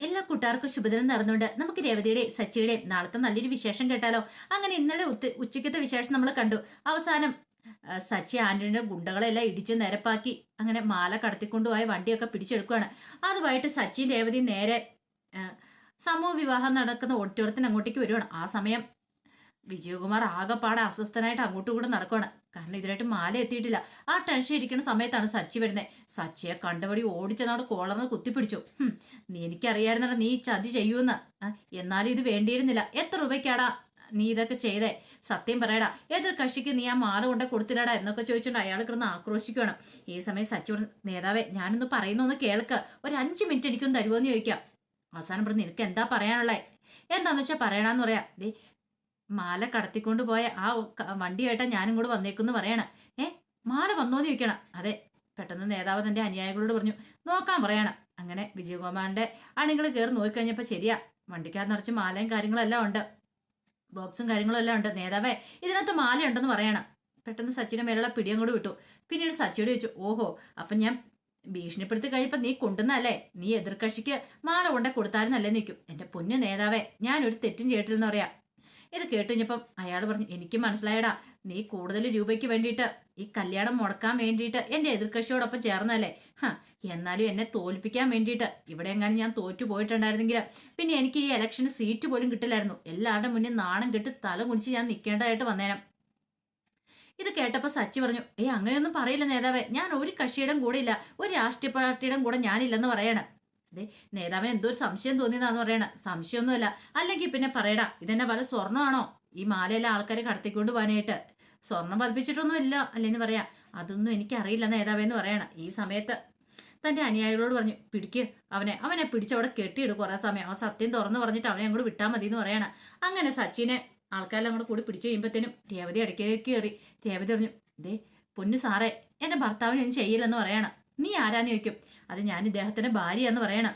എല്ലാ കൂട്ടുകാർക്കും ശുഭദിനം നടന്നുകൊണ്ട് നമുക്ക് രേവതിയുടെ സച്ചിയുടെ നാളത്തെ നല്ലൊരു വിശേഷം കേട്ടാലോ? അങ്ങനെ ഇന്നലെ ഉച്ചയ്ക്കത്തെ വിശേഷം നമ്മൾ കണ്ടു. അവസാനം സച്ചി ആന്റണിയുടെ ഗുണ്ടകളെല്ലാം ഇടിച്ച് നിരപ്പാക്കി അങ്ങനെ മാല കടത്തിക്കൊണ്ടുപോയ വണ്ടിയൊക്കെ പിടിച്ചെടുക്കുകയാണ് അതുമായിട്ട് സച്ചിൻ രേവതി നേരെ സമൂഹ വിവാഹം നടക്കുന്ന ഓഡിറ്റോറിയത്തിന് അങ്ങോട്ടേക്ക് വരുവാണ്. ആ സമയം വിജയകുമാർ ആകെപ്പാടെ അസ്വസ്ഥനായിട്ട് അങ്ങോട്ടും കൂടെ നടക്കുവാണ്. കാരണം ഇതിനായിട്ട് മാല എത്തിയിട്ടില്ല. ആ ടെൻഷൻ ഇരിക്കുന്ന സമയത്താണ് സച്ചി വരുന്നത് സച്ചിയെ കണ്ടപടി ഓടിച്ചെന്നോട് കോളറിന് കുത്തിപ്പിടിച്ചു. നീ എനിക്കറിയായിരുന്നല്ല നീ ചതി ചെയ്യൂന്ന് എന്നാലും ഇത് വേണ്ടിയിരുന്നില്ല. എത്ര രൂപയ്ക്കാടാ നീ ഇതൊക്കെ ചെയ്തേ? സത്യം പറയടാ ഏതൊരു കക്ഷിക്ക് നീ ആ മാല കൊണ്ട് കൊടുത്തില്ലടാ എന്നൊക്കെ ചോദിച്ചുകൊണ്ട് അയാൾ കിടന്ന് ആക്രോശിക്കുകയാണ് ഈ സമയം സച്ചി നേതാവേ ഞാനൊന്ന് പറയുന്നൊന്ന് കേൾക്ക്. ഒരു അഞ്ച് മിനിറ്റ് എനിക്കൊന്ന് തരുമോ എന്ന് ചോദിക്കാം. അവസാനം പറഞ്ഞ് നിനക്ക് എന്താ പറയാനുള്ളത് എന്താന്ന് വെച്ചാൽ പറയണമെന്ന് പറയാം. ദേ മാല കടത്തിക്കൊണ്ട് പോയ ആ വണ്ടിയായിട്ടാ ഞാനും കൂടെ വന്നേക്കുന്ന് പറയണ. ഏ മാല വന്നോന്ന് ചോദിക്കണം. അതെ പെട്ടെന്ന് നേതാവ് തന്റെ അനുയായികളോട് പറഞ്ഞു നോക്കാൻ പറയണം. അങ്ങനെ വിജയകുമാറിന്റെ അണികൾ കയറി നോക്കിക്കഴിഞ്ഞപ്പോ ശരിയാ വണ്ടിക്കാർ നിറച്ച് മാലയും കാര്യങ്ങളെല്ലാം ഉണ്ട്. ബോക്സും കാര്യങ്ങളും എല്ലാം ഉണ്ട്. നേതാവേ ഇതിനകത്ത് മാല ഉണ്ടെന്ന് പറയണം. പെട്ടെന്ന് സച്ചിന്റെ മേലുള്ള പിടിയും കൂടി വിട്ടു. പിന്നീട് സച്ചിയോട് ചോദിച്ചു ഓഹോ അപ്പൊ ഞാൻ ഭീഷണിപ്പെടുത്തി കഴിഞ്ഞപ്പോ നീ കൊണ്ടുവന്നല്ലേ നീ എതിർകക്ഷിക്ക് മാല കൊണ്ടേ കൊടുത്തായിരുന്നല്ലേ? നിൽക്കും എന്റെ പൊന്നു നേതാവേ ഞാനൊരു തെറ്റും ചെയ്തിട്ടില്ലെന്ന് പറയാം. ഇത് കേട്ട് കഴിഞ്ഞപ്പം അയാൾ പറഞ്ഞു എനിക്ക് മനസ്സിലായടാ നീ കൂടുതൽ രൂപയ്ക്ക് വേണ്ടിയിട്ട് ഈ കല്യാണം മുടക്കാൻ വേണ്ടിയിട്ട് എന്റെ എതിർകക്ഷിയോടൊപ്പം ചേർന്നല്ലേ ഹ എന്നാലും എന്നെ തോൽപ്പിക്കാൻ വേണ്ടിയിട്ട്. ഇവിടെ എങ്ങാനും ഞാൻ തോറ്റു പോയിട്ടുണ്ടായിരുന്നെങ്കിൽ പിന്നെ എനിക്ക് ഈ ഇലക്ഷന് സീറ്റ് പോലും കിട്ടില്ലായിരുന്നു. എല്ലാവരുടെ മുന്നിൽ നാണം കെട്ട് തല കുടിച്ച് ഞാൻ നിൽക്കേണ്ടതായിട്ട് വന്നേനം. ഇത് കേട്ടപ്പോൾ സച്ചി പറഞ്ഞു ഏയ് അങ്ങനെയൊന്നും പറയില്ല നേതാവേ. ഞാൻ ഒരു കക്ഷിയുടെ കൂടെ ഇല്ല. ഒരു രാഷ്ട്രീയ പാർട്ടിയുടെ കൂടെ ഞാനില്ലെന്ന് പറയണം. അതെ നേതാവിന് എന്തോ ഒരു സംശയം തോന്നിയതാന്ന് പറയണ. സംശയമൊന്നുമല്ല. അല്ലെങ്കിൽ പിന്നെ പറയടാ ഇതെന്നെ വല്ല സ്വർണമാണോ? ഈ മാലയെല്ലാം ആൾക്കാരെ കടത്തിക്കൊണ്ട് പോകാനായിട്ട്. സ്വർണം പതിപ്പിച്ചിട്ടൊന്നും ഇല്ല അല്ലെന്ന് പറയാ. അതൊന്നും എനിക്കറിയില്ല നേതാവെന്ന് പറയണ. ഈ സമയത്ത് തന്റെ അനുയായികളോട് പറഞ്ഞു പിടിക്ക് അവനെ അവനെ പിടിച്ചവിടെ കെട്ടിയിടും കുറേ സമയം. അവൻ സത്യം തുറന്നു പറഞ്ഞിട്ട് അവനെ അങ്ങോട്ട് വിട്ടാൽ മതി എന്ന് പറയണ. അങ്ങനെ സച്ചിനെ ആൾക്കാരെല്ലാം കൂടെ കൂടി പിടിച്ചു കഴിയുമ്പോഴത്തേനും രേവതി ഇടയ്ക്കേക്ക് കയറി. രേവതി പറഞ്ഞു ദേ പൊന്നു സാറേ എന്റെ ഭർത്താവിനെ ഒന്നും ചെയ്യില്ലെന്ന് പറയണം. നീ ആരാന്ന് ചോദിക്കും. അത് ഞാൻ ഇദ്ദേഹത്തിന്റെ ഭാര്യയാന്ന് പറയണം.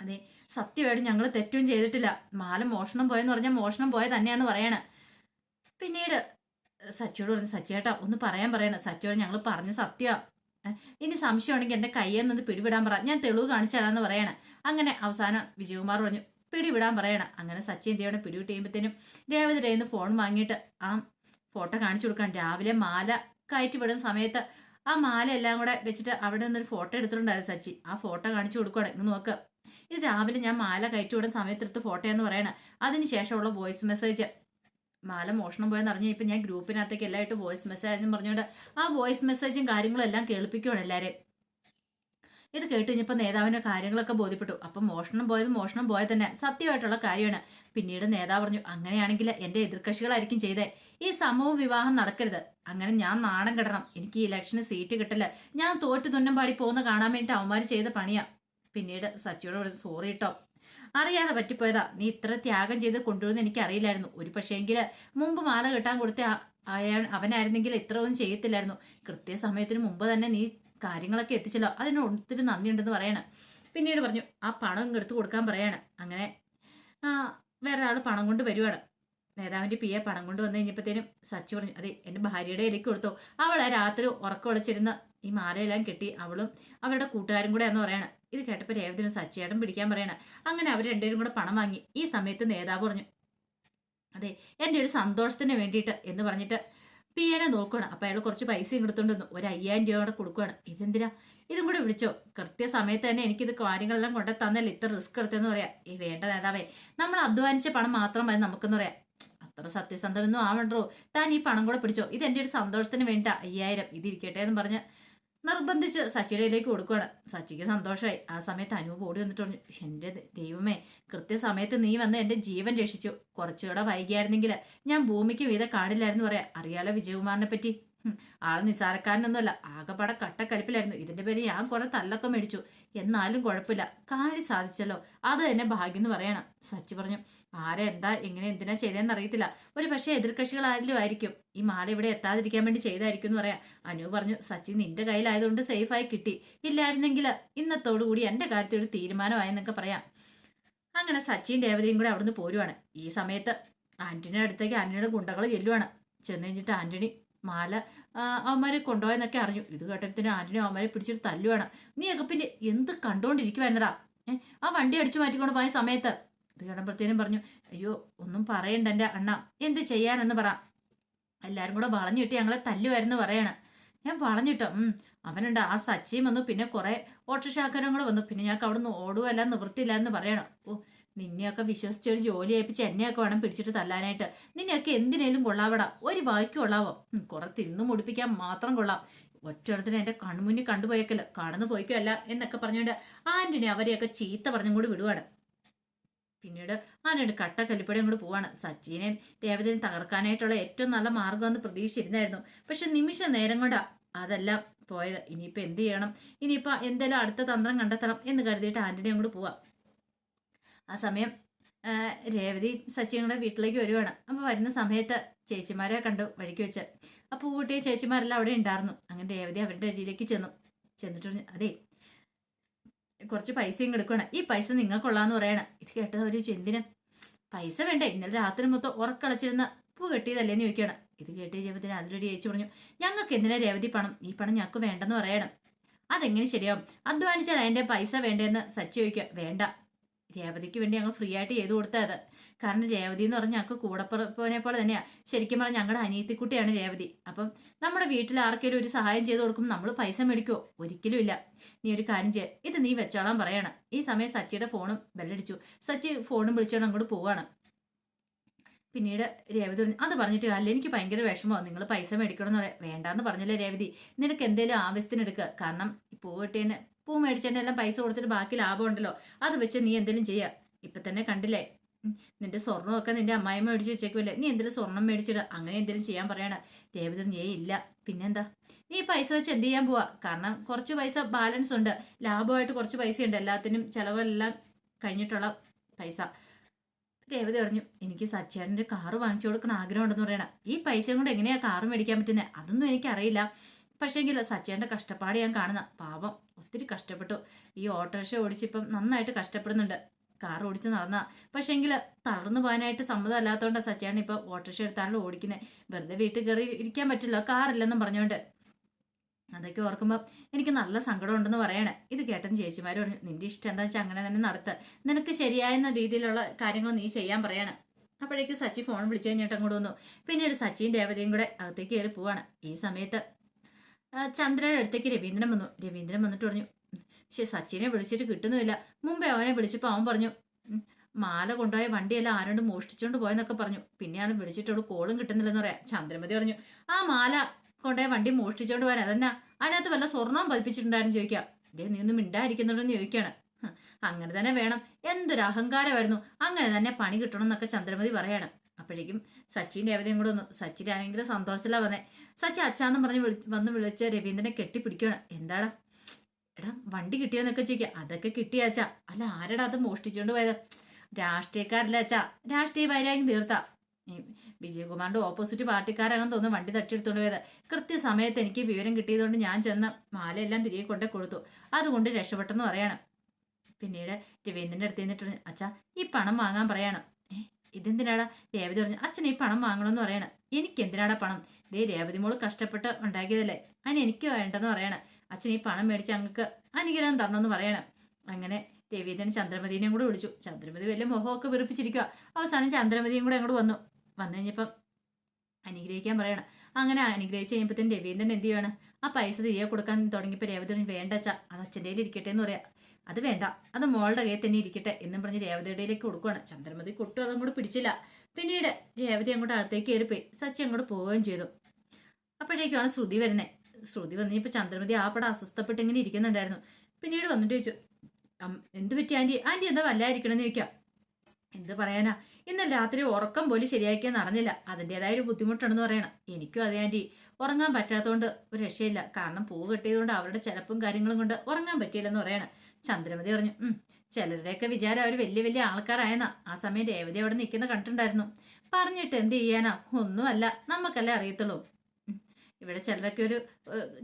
അതെ സത്യമായിട്ട് ഞങ്ങൾ തെറ്റും ചെയ്തിട്ടില്ല. മാല മോഷണം പോയെന്ന് പറഞ്ഞാൽ മോഷണം പോയ തന്നെയാന്ന് പറയണേ. പിന്നീട് സച്ചിയോട് പറഞ്ഞു സച്ചിയേട്ടാ ഒന്ന് പറയാൻ പറയണം. സച്ചിയോട് ഞങ്ങൾ പറഞ്ഞ സത്യമാ. ഇനി സംശയമുണ്ടെങ്കിൽ എന്റെ കയ്യിൽ നിന്ന് പിടിവിടാൻ പറ. ഞാൻ തെളിവ് കാണിച്ചാലാന്ന് പറയണേ. അങ്ങനെ അവസാനം വിജയകുമാർ പറഞ്ഞു പിടിവിടാൻ പറയണം. അങ്ങനെ സച്ചി എന്ത് ചെയ്യണം? പിടിവിട്ട് കഴിയുമ്പോഴത്തേനും നിന്ന് ഫോൺ വാങ്ങിയിട്ട് ആ ഫോട്ടോ കാണിച്ചു കൊടുക്കാൻ. രാവിലെ മാല കയറ്റി വിടുന്ന സമയത്ത് ആ മാല എല്ലാം കൂടെ വെച്ചിട്ട് അവിടെ നിന്നൊരു ഫോട്ടോ എടുത്തിട്ടുണ്ടായിരുന്നു സച്ചി. ആ ഫോട്ടോ കാണിച്ചു കൊടുക്കുകയാണ് ഇന്ന് നോക്ക്. ഇത് രാവിലെ ഞാൻ മാല കയറ്റി വിടുന്ന സമയത്തെടുത്ത് ഫോട്ടോ എന്ന് പറയണ. അതിന് ശേഷമുള്ള വോയിസ് മെസ്സേജ്. മാല മോഷണം പോയെന്ന് അറിഞ്ഞ ഇപ്പം ഞാൻ ഗ്രൂപ്പിനകത്തേക്ക് എല്ലായിട്ട് വോയിസ് മെസ്സേജ് പറഞ്ഞുകൊണ്ട് ആ വോയിസ് മെസ്സേജും കാര്യങ്ങളും എല്ലാം കേൾപ്പിക്കുകയാണ് എല്ലാവരെയും. ഇത് കേട്ട് കഴിഞ്ഞപ്പോൾ നേതാവിന്റെ കാര്യങ്ങളൊക്കെ ബോധ്യപ്പെട്ടു. അപ്പം മോഷണം പോയത് മോഷണം പോയത് തന്നെ സത്യമായിട്ടുള്ള കാര്യമാണ്. പിന്നീട് നേതാവ് പറഞ്ഞു അങ്ങനെയാണെങ്കിൽ എന്റെ എതിർകക്ഷികളായിരിക്കും ചെയ്തേ. ഈ സമൂഹ വിവാഹം നടക്കരുത്. അങ്ങനെ ഞാൻ നാണം കെടണം. എനിക്ക് ഈ ഇലക്ഷന് സീറ്റ് കിട്ടില്ല. ഞാൻ തോറ്റു തുന്നം പാടി പോകുന്ന കാണാൻ വേണ്ടി അവന്മാർ ചെയ്ത പണിയാ. പിന്നീട് സച്ചിയോട് പറഞ്ഞു സോറി കേട്ടോ അറിയാതെ പറ്റിപ്പോയതാ. നീ ഇത്ര ത്യാഗം ചെയ്ത് കൊണ്ടുവരുന്ന എനിക്ക് അറിയില്ലായിരുന്നു. ഒരു പക്ഷേങ്കിൽ മുമ്പ് മാല കെട്ടാൻ കൊടുത്ത അയാൾ അവനായിരുന്നെങ്കിൽ ഇത്ര ഒന്നും ചെയ്യത്തില്ലായിരുന്നു. കൃത്യസമയത്തിന് മുമ്പ് തന്നെ നീ കാര്യങ്ങളൊക്കെ എത്തിച്ചല്ലോ. അതിന് ഒത്തിരി നന്ദിയുണ്ടെന്ന് പറയണം. പിന്നീട് പറഞ്ഞു ആ പണം ഇങ്ങ് എടുത്ത് കൊടുക്കാൻ പറയാണ്. അങ്ങനെ വേറൊരാൾ പണം കൊണ്ട് വരുവാണ്. നേതാവിന്റെ പി എ പണം കൊണ്ട് വന്നു കഴിഞ്ഞപ്പോഴത്തേനും സച്ചി പറഞ്ഞു അതെ എന്റെ ഭാര്യയുടെ ഇലയ്ക്ക് കൊടുത്തോ. അവളെ രാത്രി ഉറക്കമുളച്ചിരുന്ന് ഈ മാലയെല്ലാം കെട്ടി അവളും അവരുടെ കൂട്ടുകാരും കൂടെ എന്ന് പറയണം. ഇത് കേട്ടപ്പോൾ രേവതിനും സച്ചിയേടം പിടിക്കാൻ പറയണം. അങ്ങനെ അവർ രണ്ടുപേരും കൂടെ പണം വാങ്ങി. ഈ സമയത്ത് നേതാവ് പറഞ്ഞു അതെ എന്റെ ഒരു സന്തോഷത്തിന് വേണ്ടിയിട്ട് എന്ന് പറഞ്ഞിട്ട് പി എനെ നോക്കണം അപ്പൊ അയാൾ കുറച്ച് പൈസ വന്നു. ഒരു അയ്യായിരം രൂപ കൂടെ കൊടുക്കുകയാണ് ഇതെന്തിനാ? ഇതും കൂടെ വിളിച്ചോ. കൃത്യസമയത്ത് തന്നെ എനിക്കിത് കാര്യങ്ങളെല്ലാം കൊണ്ടു തന്നല്ലേ. ഇത്ര റിസ്ക് എടുത്തെന്ന് പറയാം. ഈ വേണ്ട നേതാവേ. നമ്മൾ അധ്വാനിച്ച പണം മാത്രം മതി നമുക്കെന്ന് പറയാം. അത്ര സത്യസന്ധനൊന്നും ആവണ്ടോ? താൻ ഈ പണം കൂടെ പിടിച്ചോ. ഇത് എന്റെ ഒരു സന്തോഷത്തിന് വേണ്ട അയ്യായിരം. ഇതിരിക്കട്ടെ എന്ന് പറഞ്ഞ് നിർബന്ധിച്ച് സച്ചിയുടെയിലേക്ക് കൊടുക്കുകയാണ് സച്ചിക്ക് സന്തോഷമായി ആ സമയത്ത് അനു ഓടി വന്നിട്ട് പറഞ്ഞു എന്റെ ദൈവമേ കൃത്യസമയത്ത് നീ വന്ന് എന്റെ ജീവൻ രക്ഷിച്ചു. കുറച്ചുകൂടെ വൈകിയായിരുന്നെങ്കിൽ ഞാൻ ഭൂമിക്ക് വീത കാണില്ലായിരുന്നു പറയാ. അറിയാലോ വിജയകുമാറിനെ പറ്റി ആൾ നിസാരക്കാരനൊന്നുമല്ല ആകെപ്പാടെ കട്ടക്കലിപ്പിലായിരുന്നു ഇതിന്റെ പേര് ഞാൻ കുറെ തല്ലൊക്കെ മേടിച്ചു. എന്നാലും കുഴപ്പമില്ല. കാര്യം സാധിച്ചല്ലോ. അത് തന്നെ ഭാഗ്യം എന്ന് പറയണം. സച്ചി പറഞ്ഞു ആരെന്താ എങ്ങനെ? എന്തിനാ ചെയ്തതെന്ന് അറിയത്തില്ല. ഒരു പക്ഷേ എതിർകക്ഷികൾ ആരിലും ആയിരിക്കും. ഈ മാല ഇവിടെ എത്താതിരിക്കാൻ വേണ്ടി ചെയ്തായിരിക്കും എന്ന് പറയാം. അനു പറഞ്ഞു സച്ചി നിന്റെ കയ്യിലായതുകൊണ്ട് സേഫായി കിട്ടി. ഇല്ലായിരുന്നെങ്കിൽ ഇന്നത്തോടുകൂടി എന്റെ കാര്യത്തിൽ ഒരു തീരുമാനമായെന്നൊക്കെ പറയാം. അങ്ങനെ സച്ചിൻ രേവതിയും കൂടെ അവിടുന്ന് പോരുവാണ്. ഈ സമയത്ത് ആന്റണിയുടെ അടുത്തേക്ക് ആന്റണിയുടെ ഗുണ്ടകൾ ചെല്ലുവാണ്. ചെന്ന് കഴിഞ്ഞിട്ട് ആന്റണി മാല അവന്മാരെ കൊണ്ടുപോയെന്നൊക്കെ അറിഞ്ഞു. ഇത് കേട്ടത്തിന് ആന്റണി അവന്മാരെ പിടിച്ചിട്ട് തല്ലുവാണ്. നീയൊക്കെ പിന്നെ എന്ത് കണ്ടുകൊണ്ടിരിക്കുവായിരുന്നടാ ഏഹ് ആ വണ്ടി അടിച്ചു മാറ്റിക്കൊണ്ട് പോയ സമയത്ത്. ഇത് കേട്ടപ്പോഴത്തേനും പറഞ്ഞു അയ്യോ ഒന്നും പറയണ്ട എന്റെ അണ്ണ. എന്ത് ചെയ്യാനെന്ന് പറ. എല്ലാവരും കൂടെ വളഞ്ഞിട്ട് ഞങ്ങളെ തല്ലുമായിരുന്നു പറയണ. ഞാൻ വളഞ്ഞിട്ടോ അവനുണ്ട്. ആ സച്ചിയും വന്നു. പിന്നെ കുറെ ഓട്ടോഷാക്കാരും കൂടെ വന്നു. പിന്നെ ഞങ്ങൾക്ക് അവിടെ നിന്ന് ഓടുവല്ല നിവൃത്തിയില്ല എന്ന് പറയണം. ഓ നിന്നെയൊക്കെ വിശ്വസിച്ച് ഒരു ജോലി ഏൽപ്പിച്ച് എന്നെയൊക്കെ വേണം പിടിച്ചിട്ട് തല്ലാനായിട്ട്. നിന്നെയൊക്കെ എന്തിനേലും കൊള്ളാവടാ. ഒരു വാക്കി കൊള്ളാവോ? കുറെ തിന്നു മുടിപ്പിക്കാൻ മാത്രം കൊള്ളാം. ഒറ്റയിടത്തിന് എന്റെ കൺമുന്നിൽ കണ്ടുപോയേക്കല്ല കടന്നു പോയിക്കല്ല എന്നൊക്കെ പറഞ്ഞുകൊണ്ട് ആന്റണി അവരെയൊക്കെ ചീത്ത പറഞ്ഞും കൂടി വിടുവാണ്. പിന്നീട് ആന്റണി കട്ട കല്ലിപ്പടി അങ്ങോട്ട് പോവാണ്. സച്ചിനെയും രേവതിനെയും തകർക്കാനായിട്ടുള്ള ഏറ്റവും നല്ല മാർഗം എന്ന് പ്രതീക്ഷിച്ചിരുന്നായിരുന്നു. പക്ഷെ നിമിഷ നേരം കൊണ്ടാ അതെല്ലാം പോയത്. ഇനിയിപ്പോ എന്ത് ചെയ്യണം? ഇനിയിപ്പോ എന്തെങ്കിലും അടുത്ത തന്ത്രം കണ്ടെത്തണം എന്ന് കരുതിയിട്ട് ആന്റണി അങ്ങോട്ട് പോവാം. ആ സമയം രേവതി സച്ചിയും കൂടെ വീട്ടിലേക്ക് വരുവാണ്. അപ്പോൾ വരുന്ന സമയത്ത് ചേച്ചിമാരെ കണ്ടു വഴിക്ക് വെച്ച്. അപ്പോൾ കൂട്ടിയ ചേച്ചിമാരെല്ലാം അവിടെ ഉണ്ടായിരുന്നു. അങ്ങനെ രേവതി അവരുടെ അരിയിലേക്ക് ചെന്നു. ചെന്നിട്ട് പറഞ്ഞു അതെ കുറച്ച് പൈസയും കൊടുക്കണം ഈ പൈസ നിങ്ങൾക്കുള്ളാന്ന് പറയണം. ഇത് കേട്ടത് ഒരു എന്തിനും? പൈസ വേണ്ട. ഇന്നലെ രാത്രി മൊത്തം ഉറക്കളച്ചിരുന്ന പൂ കെട്ടിയതല്ലേന്ന് ചോദിക്കണം ഇത് കേട്ട് കഴിഞ്ഞപ്പത്തിന് അതിലൊരു ചേച്ചി പറഞ്ഞു ഞങ്ങൾക്ക് എന്തിനാ രേവതി പണം? ഈ പണം ഞങ്ങൾക്ക് വേണ്ടെന്ന് പറയണം. അതെങ്ങനെ ശരിയാവും? അധ്വാനിച്ചാൽ അതിന്റെ പൈസ വേണ്ടേന്ന് സച്ചി ചോദിക്കുക. വേണ്ട. രേവതിക്ക് വേണ്ടി ഞങ്ങൾ ഫ്രീ ആയിട്ട് ചെയ്തു കൊടുത്തത് കാരണം രേവതി എന്ന് പറഞ്ഞാൽ ഞങ്ങൾക്ക് കൂടപ്പുറപ്പിനെ പോലെ തന്നെയാ. ശരിക്കും പറഞ്ഞാൽ ഞങ്ങളുടെ അനിയത്തിക്കുട്ടിയാണ് രേവതി. അപ്പം നമ്മുടെ വീട്ടിൽ ആർക്കെങ്കിലും ഒരു സഹായം ചെയ്തു കൊടുക്കും നമ്മൾ പൈസ മേടിക്കുമോ ഒരിക്കലും ഇല്ല. നീ ഒരു കാര്യം ചെയ്യ. ഇത് നീ വെച്ചോളാൻ പറയണം. ഈ സമയം സച്ചിയുടെ ഫോണും ബെല്ലടിച്ചു. സച്ചി ഫോണും വിളിച്ചോണ്ട് അങ്ങോട്ട് പോവാണ്. പിന്നീട് രേവതി പറഞ്ഞു അത് പറഞ്ഞിട്ട് കാര്യമില്ല. എനിക്ക് ഭയങ്കര വിഷമമാണ് നിങ്ങൾ പൈസ മേടിക്കണം എന്ന് പറയാം. വേണ്ടാന്ന് പറഞ്ഞല്ലേ രേവതി? നിനക്ക് എന്തെങ്കിലും ആവശ്യത്തിന് എടുക്കുക കാരണം പൂ കിട്ടിയതിന് പൂ മേടിച്ചതിന്റെ എല്ലാം പൈസ കൊടുത്തിട്ട് ബാക്കി ലാഭം ഉണ്ടല്ലോ. അത് വെച്ച് നീ എന്തെങ്കിലും ചെയ്യുക ഇപ്പം തന്നെ കണ്ടില്ലേ? നിന്റെ സ്വർണമൊക്കെ നിന്റെ അമ്മായി മേടിച്ച് വെച്ചേക്കുമല്ലേ നീ എന്തെങ്കിലും സ്വർണം മേടിച്ചിടുക അങ്ങനെ എന്തെങ്കിലും ചെയ്യാൻ പറയണ രേവതി നീ ഇല്ല. പിന്നെന്താ? നീ പൈസ വെച്ച് എന്ത് ചെയ്യാൻ പോവാ? കാരണം കുറച്ച് പൈസ ബാലൻസ് ഉണ്ട്. ലാഭമായിട്ട് കുറച്ച് പൈസ ഉണ്ട്. എല്ലാത്തിനും ചിലവെല്ലാം കഴിഞ്ഞിട്ടുള്ള പൈസ. രേവതി പറഞ്ഞു എനിക്ക് സച്ചേട്ടന്റെ കാറ് വാങ്ങിച്ചു കൊടുക്കണം ആഗ്രഹം ഉണ്ടെന്ന് പറയണം. ഈ പൈസയും കൊണ്ട് എങ്ങനെയാ കാറ് മേടിക്കാൻ പറ്റുന്നത് അതൊന്നും എനിക്കറിയില്ല. പക്ഷേങ്കിൽ സച്ചേന്റെ കഷ്ടപ്പാട് ഞാൻ കാണുന്ന പാപം ഒത്തിരി കഷ്ടപ്പെട്ടു. ഈ ഓട്ടോറിക്ഷ ഓടിച്ചിപ്പം നന്നായിട്ട് കഷ്ടപ്പെടുന്നുണ്ട്. കാർ ഓടിച്ച് നടന്ന. പക്ഷേങ്കിൽ തളർന്നു പോകാനായിട്ട് സമ്മതമല്ലാത്തതുകൊണ്ട് സച്ചേണ് ഇപ്പം ഓട്ടോറിക്ഷ എടുത്താണല്ലോ ഓടിക്കുന്നത് വെറുതെ വീട്ടിൽ കയറി ഇരിക്കാൻ പറ്റില്ല. കാറില്ലെന്നും പറഞ്ഞുകൊണ്ട് അതൊക്കെ ഓർക്കുമ്പോൾ എനിക്ക് നല്ല സങ്കടമുണ്ടെന്ന് പറയണേ. ഇത് കേട്ടെന്ന് ചേച്ചിമാർ പറഞ്ഞു നിന്റെ ഇഷ്ടം എന്താ വെച്ചാൽ അങ്ങനെ തന്നെ നടത്ത്. നിനക്ക് ശരിയായ രീതിയിലുള്ള കാര്യങ്ങൾ നീ ചെയ്യാൻ പറയണം. അപ്പോഴേക്ക് സച്ചി ഫോൺ വിളിച്ചു കഴിഞ്ഞിട്ട് അങ്ങോട്ട് വന്നു. പിന്നീട് സച്ചിയും ദേവതയും കൂടെ അകത്തേക്ക് കയറി പോവാണ്. ഈ സമയത്ത് ചന്ദ്രയുടെ അടുത്തേക്ക് രവീന്ദ്രൻ വന്നു. രവീന്ദ്രൻ വന്നിട്ട് പറഞ്ഞു പക്ഷെ സച്ചിനെ വിളിച്ചിട്ട് കിട്ടുന്നുമില്ല. മുമ്പേ അവനെ വിളിച്ചപ്പോൾ അവൻ പറഞ്ഞു "ഉം, മാല കൊണ്ടുപോയ വണ്ടിയെല്ലാം ആരോണ്ട് മോഷ്ടിച്ചുകൊണ്ട് പോയെന്നൊക്കെ പറഞ്ഞു. പിന്നെയാണ് വിളിച്ചിട്ടോട് കോളും കിട്ടുന്നില്ലെന്ന് പറയാം. ചന്ദ്രമതി പറഞ്ഞു ആ മാല കൊണ്ടുപോയ വണ്ടി മോഷ്ടിച്ചോണ്ട് പോകാൻ അതന്നെ? അതിനകത്ത് വല്ല സ്വർണവും പതിപ്പിച്ചിട്ടുണ്ടായിരുന്നു ചോദിക്കാം. ഇതേ നീ ഒന്നും മിണ്ടായിരിക്കുന്നുണ്ടെന്ന് ചോദിക്കുകയാണ് അങ്ങനെ തന്നെ വേണം. എന്തൊരു അഹങ്കാരമായിരുന്നു. അങ്ങനെ തന്നെ പണി കിട്ടണം എന്നൊക്കെ ചന്ദ്രമതി പറയാണ്. അപ്പോഴേക്കും സച്ചിന്റെ രേവതയും കൂടെ വന്നു. സച്ചിൻ ഭയങ്കര സന്തോഷത്തിലാണ് വന്നേ. സച്ചി അച്ഛാന്നും പറഞ്ഞ് വിളി വന്ന് വിളിച്ച് രവീന്ദ്രനെ കെട്ടിപ്പിടിക്കുകയാണ് എന്താടാ? എടാ വണ്ടി കിട്ടിയോന്നൊക്കെ ചോദിക്കുക അതൊക്കെ കിട്ടിയ അച്ഛാ. അല്ല ആരടാ അത് മോഷ്ടിച്ചുകൊണ്ട് പോയത്? രാഷ്ട്രീയക്കാരല്ല അച്ഛാ. രാഷ്ട്രീയ വൈരാഗ്യം തീർത്താ. വിജയകുമാറിന്റെ ഓപ്പോസിറ്റ് പാർട്ടിക്കാരാണെന്ന് തോന്നുന്നു വണ്ടി തട്ടിയെടുത്തോണ്ട് പോയത്. കൃത്യസമയത്ത് എനിക്ക് വിവരം കിട്ടിയതുകൊണ്ട് ഞാൻ ചെന്ന് മാലയെല്ലാം തിരികെ കൊണ്ടേ കൊടുത്തു. അതുകൊണ്ട് രക്ഷപ്പെട്ടെന്ന് പറയണം. പിന്നീട് രവീന്ദ്രന്റെ അടുത്ത് നിന്നിട്ട് അച്ഛാ ഈ പണം വാങ്ങാൻ പറയണം. ഇതെന്തിനാടാ? രേവതി പറഞ്ഞു അച്ഛൻ ഈ പണം വാങ്ങണമെന്ന് പറയണം. എനിക്ക് എന്തിനാടാ പണം? ദേ രേവതി മോൾ കഷ്ടപ്പെട്ട് ഉണ്ടാക്കിയതല്ലേ. അതിന് എനിക്ക് വേണ്ടെന്ന് പറയണം. അച്ഛൻ ഈ പണം മേടിച്ച് അങ്ങക്ക് അനുഗ്രഹം തരണമെന്ന് പറയണം. അങ്ങനെ രവീന്ദ്രൻ ചന്ദ്രമതിനെയും കൂടെ വിളിച്ചു. ചന്ദ്രമതി വലിയ മുഖമൊക്കെ വെറുപ്പിച്ചിരിക്കുക അവസാനം ചന്ദ്രമതിയും കൂടെ അങ്ങോട്ട് വന്നു. വന്നു കഴിഞ്ഞപ്പം അനുഗ്രഹിക്കാൻ പറയണം. അങ്ങനെ അനുഗ്രഹിച്ച് തന്നെ രവീന്ദ്രൻ എന്ത് ചെയ്യണം? ആ പൈസ തിരികെ കൊടുക്കാൻ തുടങ്ങിയപ്പോൾ രേവതി പറഞ്ഞു, വേണ്ട അച്ഛാ അത് അച്ഛന്റെ ഇരിക്കട്ടെ എന്ന് പറയാം. അത് വേണ്ട അത് മോളുടെ കയ്യിൽ തന്നെ ഇരിക്കട്ടെ എന്നും പറഞ്ഞ് രേവതയുടെയിലേക്ക് കൊടുക്കുകയാണ് ചന്ദ്രമതി കൊട്ടും അതും കൂടെ പിടിച്ചില്ല. പിന്നീട് രേവതി അങ്ങോട്ട് അകത്തേക്ക് കയറിപ്പോയി. സച്ചി അങ്ങോട്ട് പോവുകയും ചെയ്തു. അപ്പോഴേക്കാണ് ശ്രുതി വരുന്നത് ശ്രുതി വന്നു കഴിഞ്ഞപ്പോൾ ചന്ദ്രമതി ആ പടം അസ്വസ്ഥപ്പെട്ട് ഇങ്ങനെ ഇരിക്കുന്നുണ്ടായിരുന്നു. പിന്നീട് വന്നിട്ട് ചോദിച്ചു "അം- എന്ത് പറ്റി ആന്റി ആന്റി എന്താ വല്ലായിരിക്കണമെന്ന് ചോദിക്കാം. എന്ത് പറയാനാ? ഇന്ന് രാത്രി ഉറക്കം പോലും ശരിയാക്കിയാൽ നടന്നില്ല. അതിന്റെതായ ഒരു ബുദ്ധിമുട്ടുണ്ടെന്ന് പറയണം. എനിക്കും അതേ ആന്റി ഉറങ്ങാൻ പറ്റാത്തതുകൊണ്ട് ഒരു രക്ഷയില്ല. കാരണം പൂ കെട്ടിയതുകൊണ്ട് അവരുടെ ചിലപ്പും കാര്യങ്ങളും കൊണ്ട് ഉറങ്ങാൻ പറ്റിയില്ലെന്ന് പറയണം. ചന്ദ്രമതി പറഞ്ഞു ഉം ചിലരുടെയൊക്കെ വിചാരം അവർ വലിയ വലിയ ആൾക്കാരായെന്നാ. ആ സമയം രേവതി അവിടെ നിൽക്കുന്ന കണ്ടിട്ടുണ്ടായിരുന്നു. പറഞ്ഞിട്ട് എന്ത് ചെയ്യാനാ? ഒന്നുമല്ല നമുക്കല്ലേ അറിയത്തുള്ളൂ. ഇവിടെ ചിലരൊക്കെ ഒരു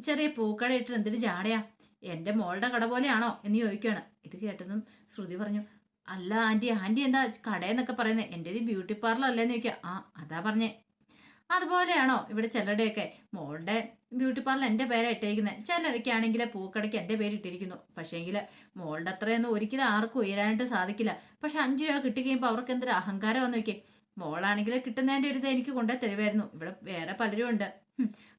ചെറിയ പൂക്കട ഇട്ടിട്ട് എന്തൊരു ജാടയാ. എന്റെ മോളുടെ കട പോലെയാണോ എന്ന് ചോദിക്കുകയാണ്. ഇത് കേട്ടതും ശ്രുതി പറഞ്ഞു അല്ല ആന്റി ആന്റി എന്താ കടയെന്നൊക്കെ പറയുന്നത് എന്റെത് ബ്യൂട്ടി പാർലർ അല്ലേന്ന് ചോദിക്കുക. ആ അതാ പറഞ്ഞേ. അതുപോലെയാണോ ഇവിടെ ചിലരുടെയൊക്കെ? മോളുടെ ബ്യൂട്ടി പാർലർ എന്റെ പേരാ ഇട്ടേക്കുന്നത് ചിലരൊക്കെയാണെങ്കിൽ പൂക്കടയ്ക്ക് എന്റെ പേര് ഇട്ടിരിക്കുന്നു. പക്ഷേങ്കിൽ മോളുടെ അത്രയൊന്നും ഒരിക്കലും ആർക്കും ഉയരാനായിട്ട് സാധിക്കില്ല. പക്ഷെ അഞ്ച് രൂപ കിട്ടിക്കഴിയുമ്പോൾ അവർക്ക് എന്തൊരു അഹങ്കാരം വന്നു നോക്കി മോളാണെങ്കിൽ കിട്ടുന്നതിന്റെ ഒരു ഇത് എനിക്ക് കൊണ്ടേ തരുമായിരുന്നു ഇവിടെ വേറെ പലരും ഉണ്ട്.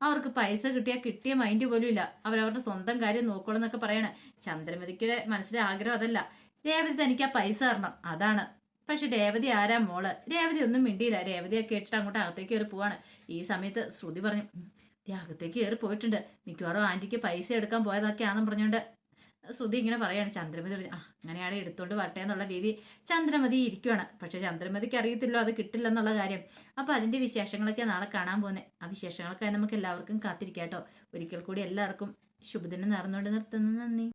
അവർക്ക് പൈസ കിട്ടിയാൽ കിട്ടിയ മൈൻഡ് പോലും ഇല്ല. അവരവരുടെ സ്വന്തം കാര്യം നോക്കണം എന്നൊക്കെ പറയണേ. ചന്ദ്രമതിയുടെ മനസ്സിലെ ആഗ്രഹം അതല്ല. രേവതി തനിക്ക് ആ പൈസ തരണം. അതാണ്. പക്ഷെ രേവതി ആരാ മോൾ? രേവതി ഒന്നും മിണ്ടിയില്ല. രേവതിയെ കേട്ടിട്ട് അങ്ങോട്ട് അകത്തേക്ക് കയറി പോവാണ്. ഈ സമയത്ത് ശ്രുതി പറഞ്ഞു "ഉം, അകത്തേക്ക് കയറി പോയിട്ടുണ്ട്. മിക്കവാറും ആന്റിക്ക് പൈസ എടുക്കാൻ പോയതൊക്കെയാണെന്ന് പറഞ്ഞുകൊണ്ട് ശ്രുതി ഇങ്ങനെ പറയാണ്. ചന്ദ്രമതി പറഞ്ഞു ആ അങ്ങനെയാണ് എടുത്തോണ്ട് വരട്ടെ എന്നുള്ള രീതി ചന്ദ്രമതി ഇരിക്കുവാണ്. പക്ഷെ ചന്ദ്രമതിക്ക് അറിയത്തില്ലോ അത് കിട്ടില്ല എന്നുള്ള കാര്യം. അപ്പൊ അതിന്റെ വിശേഷങ്ങളൊക്കെ നാളെ കാണാൻ പോകുന്നത് ആ വിശേഷങ്ങളൊക്കെ നമുക്ക് എല്ലാവർക്കും കാത്തിരിക്കാം കേട്ടോ ഒരിക്കൽ കൂടി എല്ലാവർക്കും ശുഭദിനം നേർന്നുകൊണ്ട് നിർത്തുന്നു. നന്ദി.